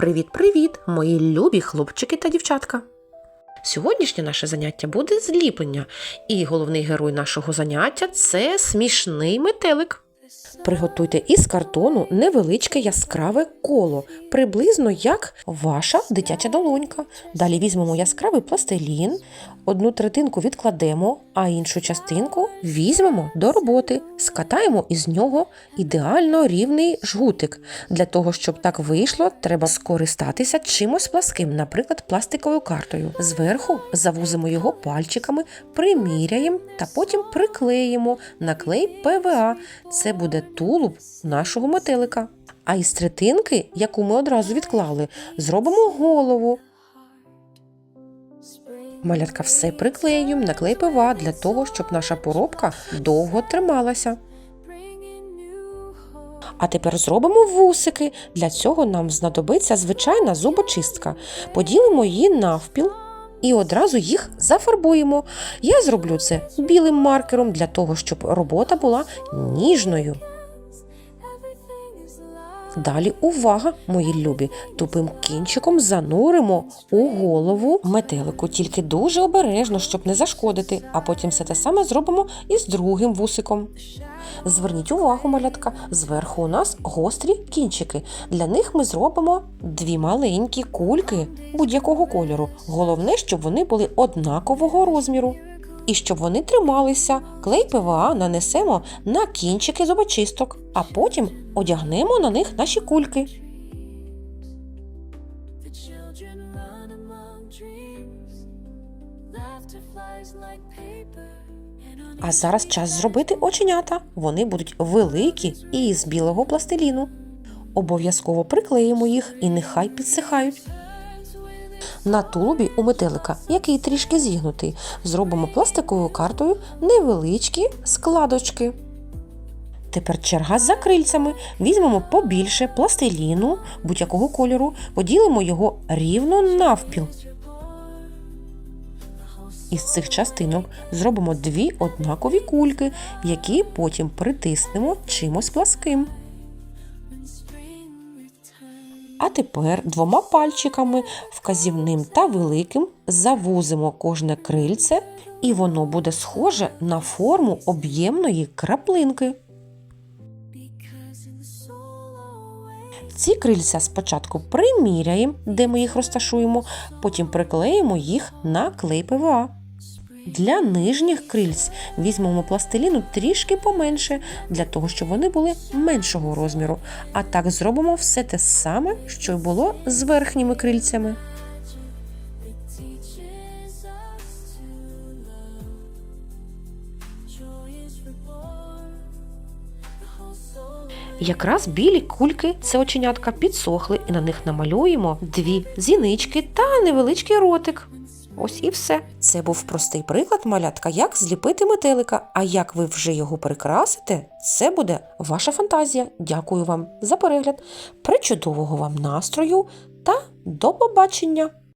Привіт-привіт, мої любі хлопчики та дівчатка! Сьогоднішнє наше заняття буде зліплення, і головний герой нашого заняття це смішний метелик. Приготуйте із картону невеличке яскраве коло, приблизно як ваша дитяча долонька. Далі візьмемо яскравий пластилін, одну третинку відкладемо, а іншу частинку візьмемо до роботи, скатаємо із нього ідеально рівний жгутик. Для того, щоб так вийшло, треба скористатися чимось пласким, наприклад, пластиковою картою. Зверху завузимо його пальчиками, приміряємо та потім приклеїмо на клей ПВА. Це буде тулуб нашого метелика. А із третинки, яку ми одразу відклали, зробимо голову. Малятка все приклеюємо на клей ПВА для того, щоб наша поробка довго трималася. А тепер зробимо вусики. Для цього нам знадобиться звичайна зубочистка. Поділимо її навпіл і одразу їх зафарбуємо. Я зроблю це білим маркером для того, щоб робота була ніжною. Далі увага, мої любі, тупим кінчиком зануримо у голову метелику, тільки дуже обережно, щоб не зашкодити, а потім все те саме зробимо і з другим вусиком. Зверніть увагу, малятка, зверху у нас гострі кінчики. Для них ми зробимо дві маленькі кульки будь-якого кольору. Головне, щоб вони були однакового розміру. І щоб вони трималися, клей ПВА нанесемо на кінчики зубочисток, а потім одягнемо на них наші кульки. А зараз час зробити оченята. Вони будуть великі і з білого пластиліну. Обов'язково приклеїмо їх і нехай підсихають. На тулубі у метелика, який трішки зігнутий, зробимо пластиковою картою невеличкі складочки. Тепер черга за крильцями. Візьмемо побільше пластиліну будь-якого кольору, поділимо його рівно навпіл. Із цих частинок зробимо дві однакові кульки, які потім притиснемо чимось пласким. А тепер двома пальчиками, вказівним та великим, завузимо кожне крильце, і воно буде схоже на форму об'ємної краплинки. Ці крильця спочатку приміряємо, де ми їх розташуємо, потім приклеїмо їх на клей ПВА. Для нижніх крильць візьмемо пластиліну трішки поменше, для того, щоб вони були меншого розміру. А так зробимо все те саме, що й було з верхніми крильцями. Якраз білі кульки, це оченятка, підсохли, і на них намалюємо дві зінички та невеличкий ротик. Ось і все. Це був простий приклад малятка, як зліпити метелика. А як ви вже його прикрасите, це буде ваша фантазія. Дякую вам за перегляд. Причудового вам настрою та до побачення!